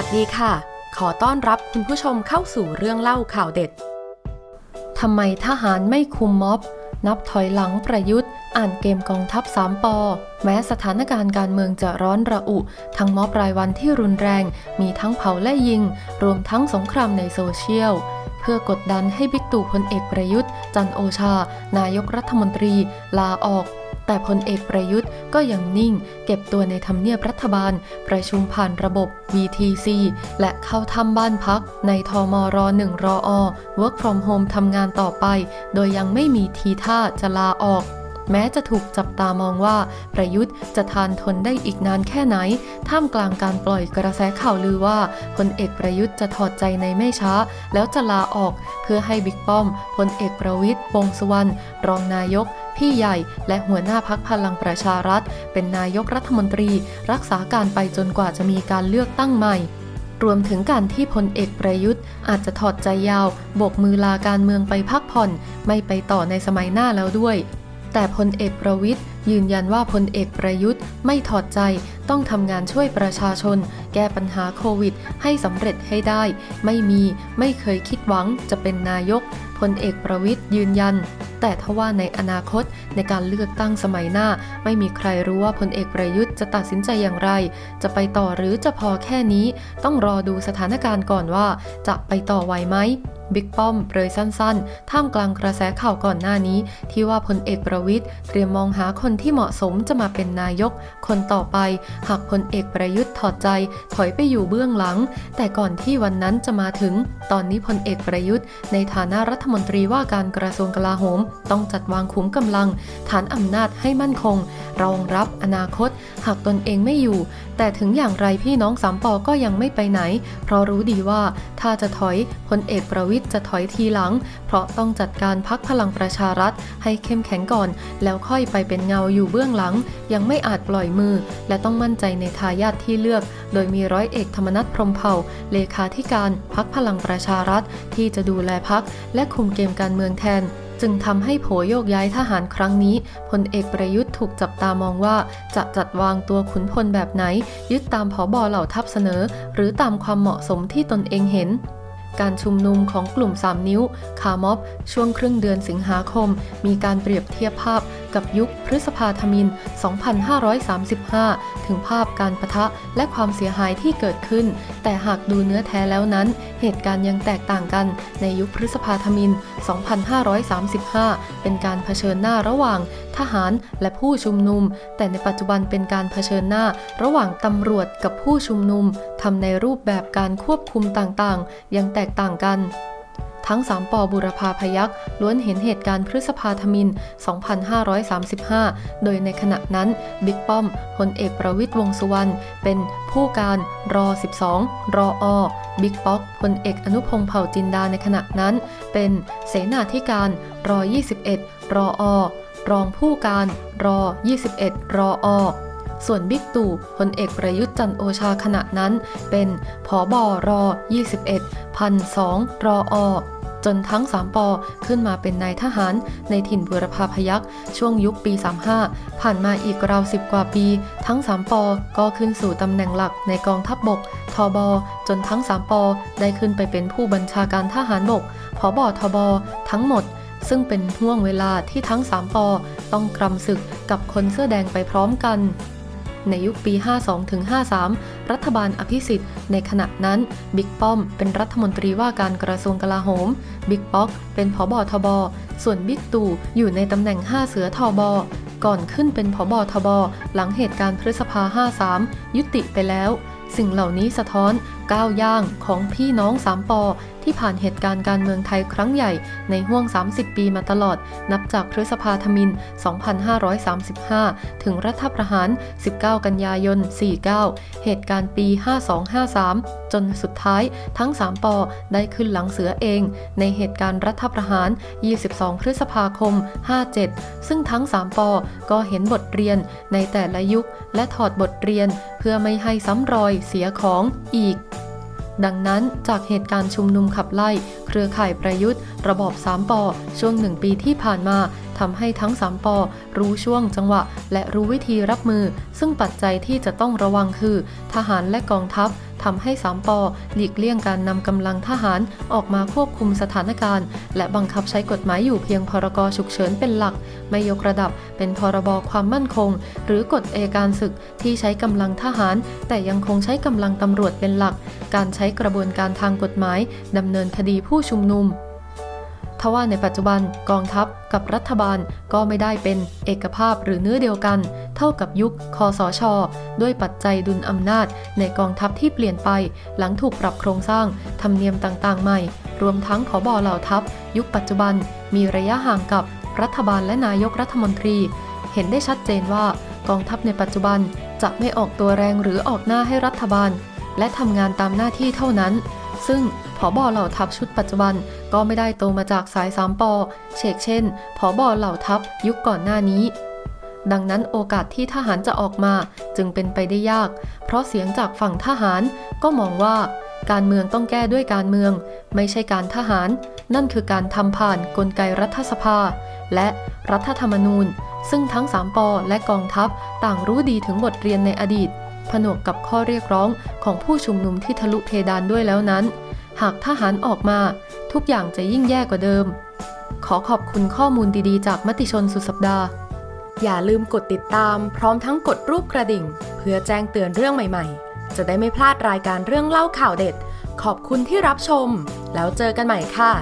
วัสดีค่ะ ขอต้อนรับคุณผู้ชมเข้าสู่เรื่องเล่าข่าวเด็ด ทำไมทหารไม่คุมม็อบ นับถอยหลังประยุทธ์ อ่านเกมกองทัพสามปอ แม้สถานการณ์การเมืองจะร้อนระอุ ทั้งม็อบรายวันที่รุนแรง มีทั้งเผาและยิง รวมทั้งสงครามในโซเชียลเพื่อกดดันให้บิ๊กตู่พลเอกประยุทธ์ จันโอชา นายกรัฐมนตรี ลาออก แต่พลเอกประยุทธ์ก็ยังนิ่ง เก็บตัวในทำเนียบรัฐบาล ประชุมผ่านระบบ VTC และเข้าทำบ้านพัก ในทมร1รออ Work from home ทำงานต่อไป โดยยังไม่มีทีท่าจะลาออกแม้จะถูกจับตามองว่าประยุทธ์จะทานทนได้อีกนานแค่ไหน ท่ามกลางการปล่อยกระแสข่าวลือว่าพลเอกประยุทธ์จะถอดใจในไม่ช้า แล้วจะลาออก เพื่อให้บิ๊กป้อมพลเอกประวิทย์วงษ์สุวรรณรองนายก พี่ใหญ่ และหัวหน้าพักพลังประชารัฐ เป็นนายกรัฐมนตรี รักษาการไปจนกว่าจะมีการเลือกตั้งใหม่ รวมถึงการที่พลเอกประยุทธ์ อาจจะถอดใจยาวโบกมือลาการเมืองไปพักผ่อน ไม่ไปต่อในสมัยหน้าแล้วด้วย แต่พลเอกประวิทย์ยืนยันว่าพลเอกประยุทธ์ไม่ถอดใจต้องทำงานช่วยประชาชน แก้ปัญหาโควิด ให้สำเร็จให้ได้ ไม่มีไม่เคยคิดหวังจะเป็นนายกพลเอกประวิทย์ยืนยัน แต่ทว่าในอนาคตในการเลือกตั้งสมัยหน้า ไม่มีใครรู้ว่าพลเอกประยุทธ์จะตัดสินใจอย่างไร จะไปต่อหรือจะพอแค่นี้ ต้องรอดูสถานการณ์ก่อนว่า จะไปต่อไหวไหม บิ๊กป้อมเปรยสั้นๆ ท่ามกลางกระแสข่าวก่อนหน้านี้ ที่ว่าพลเอกประวิทย์เตรียมมองหาคนที่เหมาะสมจะมาเป็นนายก คนต่อไป หากพลเอกประยุทธ์ถอดใจถอยไปอยู่เบื้องหลัง แต่ก่อนที่วันนั้นจะมาถึง ตอนนี้พลเอกประยุทธ์ ในฐานะรัฐมนตรีว่าการกระทรวงกลาโหม ต้องจัดวางขุมกำลัง ฐานอำนาจให้มั่นคง รองรับอนาคต หากตนเองไม่อยู่ แต่ถึงอย่างไรพี่น้องสามปอก็ยังไม่ไปไหน เพราะรู้ดีว่าถ้าจะถอยพลเอกประวิทย์จะถอยทีหลัง เพราะต้องจัดการพักพลังประชารัฐ ให้เข้มแข็งก่อน แล้วค่อยไปเป็นเงาอยู่เบื้องหลัง ยังไม่อาจปล่อยมือ และต้องมั่นใจในทายาทที่เลือก โดยมีร้อยเอกธรรมนัฐพรมเผ่า เลขาธิการพักพลังประชารัฐ ที่จะดูแลพักและคุมเกมการเมืองแทน จึงทำให้โผโยกย้ายทหารครั้งนี้พลเอกประยุทธ์ถูกจับตามองว่า จะจัดวางตัวขุนพลแบบไหน ยึดตามผอบอเหล่าทัพเสนอ หรือตามความเหมาะสมที่ตนเองเห็นการชุมนุมของกลุ่ม 3 นิ้ว คาม็อบ ช่วงครึ่งเดือนสิงหาคม มีการเปรียบเทียบภาพ กับยุคพฤษภาธมิน 2535 ถึงภาพการประทะและความเสียหายที่เกิดขึ้น แต่หากดูเนื้อแท้แล้วนั้น เหตุการณ์ยังแตกต่างกันในยุคพฤษภาธมิน 2535 เป็นการเผชิญหน้าระหว่างทหารและผู้ชุมนุม แต่ในปัจจุบันเป็นการเผชิญหน้า ระหว่างตำรวจกับผู้ชุมนุมทำในรูปแบบการควบคุมต่างๆ ยังแตกต่างกัน ทั้ง 3ปอบุรพาพยักล้วนเห็นเหตุการณ์พฤษภาธมิน 2535 โดยในขณะนั้นบิ๊กป้อมพลเอกประวิตยวงสุวรรณเป็นผู้การรอ 12 รออบิ๊กป๊อกพลเอกอนุพงษ์เผ่าจินดาในขณะนั้น เป็นเสนาธิการรอ 21 รออรองผู้การรอ 21 รออส่วนบิ๊กตู่พลเอกประยุทธ์จันโอชาขณะนั้น เป็นผอบอรอ 21 พันสองรออ จนทั้ง 3 ปอขึ้นมาเป็นนายทหารในถิ่นบุรพาพยักช่วงยุคปี 35 ผ่านมาอีกราวสิบกว่าปี ทั้ง 3 ปอก็ขึ้นสู่ตำแหน่งหลักในกองทัพบบก ทบ จนทั้ง 3 ปอได้ขึ้นไปเป็นผู้บัญชาการทหารบกผอบอทบ ทั้งหมดซึ่งเป็นห่วงเวลาที่ทั้ง 3 ปอต้องกรำศึกกับคนเสื้อแดงไปพร้อมกัน ในยุคปี 52-53 รัฐบาลอภิสิทธิ์ ในขณะนั้นบิ๊กป้อมเป็นรัฐมนตรีว่าการกระทรวงกลาโหม บิ๊กป๊อกเป็นผบทบ ส่วนบิ๊กตู่อยู่ในตำแหน่ง 5 เสือทบก่อนขึ้นเป็นผบทบ หลังเหตุการณ์พฤษภา 53 ยุติไปแล้ว สิ่งเหล่านี้สะท้อน ก้าวย่างของพี่น้องสามปอที่ผ่านเหตุการณ์การเมืองไทยครั้งใหญ่ในห่วง 30 ปีมาตลอด นับจากพฤษภาธมิน 2535 ถึงรัฐประหาร 19 กันยายน 49 เหตุการณ์ปี 5253 จนสุดท้ายทั้ง 3 ปอได้ขึ้นหลังเสือเอง ในเหตุการณ์รัฐประหาร 22 พฤษภาคม 57 ซึ่งทั้ง 3 ปอก็เห็นบทเรียนในแต่ละยุคและถอดบทเรียนเพื่อไม่ให้ซ้ำรอยเสียของอีก ดังนั้นจากเหตุการณ์ชุมนุมขับไล่ เครือข่ายประยุทธ์ ระบอบสามปอช่วงหนึ่งปีที่ผ่านมาทำให้ทั้งสามปอรู้ช่วงจังหวะ และรู้วิธีรับมือ ซึ่งปัจจัยที่จะต้องระวังคือ ทหารและกองทัพ ทำให้สามปอหลีกเลี่ยงการนำกำลังทหารออกมาควบคุมสถานการณ์ และบังคับใช้กฎหมายอยู่เพียงพรกฉุกเฉินเป็นหลัก ไม่ยกระดับเป็นพรบความมั่นคง หรือกฎเอการศึกที่ใช้กำลังทหาร แต่ยังคงใช้กำลังตำรวจเป็นหลัก การใช้กระบวนการทางกฎหมายดำเนินคดีผู้ชุมนุม ทว่าในปัจจุบันกองทัพกับรัฐบาลก็ไม่ได้เป็นเอกภาพหรือเนื้อเดียวกัน เท่ากับยุคคอสช ด้วยปัจจัยดุลอำนาจในกองทัพที่เปลี่ยนไป หลังถูกปรับโครงสร้างธรรมเนียมต่างๆ ใหม่ รวมทั้งผอบอเหล่าทัพ ยุคปัจจุบันมีระยะห่างกับรัฐบาลและนายกรัฐมนตรี เห็นได้ชัดเจนว่ากองทัพในปัจจุบันจะไม่ออกตัวแรงหรือออกหน้าให้รัฐบาล และทำงานตามหน้าที่เท่านั้น ซึ่งผอบอเหล่าทัพชุดปัจจุบัน ก็ไม่ได้โตมาจากสายสามปอเชกเช่นผอบอเหล่าทัพยุคก่อนหน้านี้ ดังนั้นโอกาสที่ทหารจะออกมาจึงเป็นไปได้ยาก เพราะเสียงจากฝั่งทหารก็มองว่า การเมืองต้องแก้ด้วยการเมือง ไม่ใช่การทหาร นั่นคือการทำผ่านกลไกรัฐสภา และรัฐธรรมนูญ ซึ่งทั้งสามปอและกองทัพต่างรู้ดีถึงบทเรียนในอดีตผนวกกับข้อเรียกร้องของผู้ชุมนุมที่ทะลุเพดานด้วยแล้วนั้น หากทหารออกมา ทุกอย่างจะยิ่งแย่กว่าเดิม ขอขอบคุณข้อมูลดีๆ จากมติชนสุดสัปดาห์ อย่าลืมกดติดตามพร้อมทั้งกดรูปกระดิ่ง เพื่อแจ้งเตือนเรื่องใหม่ๆ จะได้ไม่พลาดรายการเรื่องเล่าข่าวเด็ด ขอบคุณที่รับชม แล้วเจอกันใหม่ค่ะ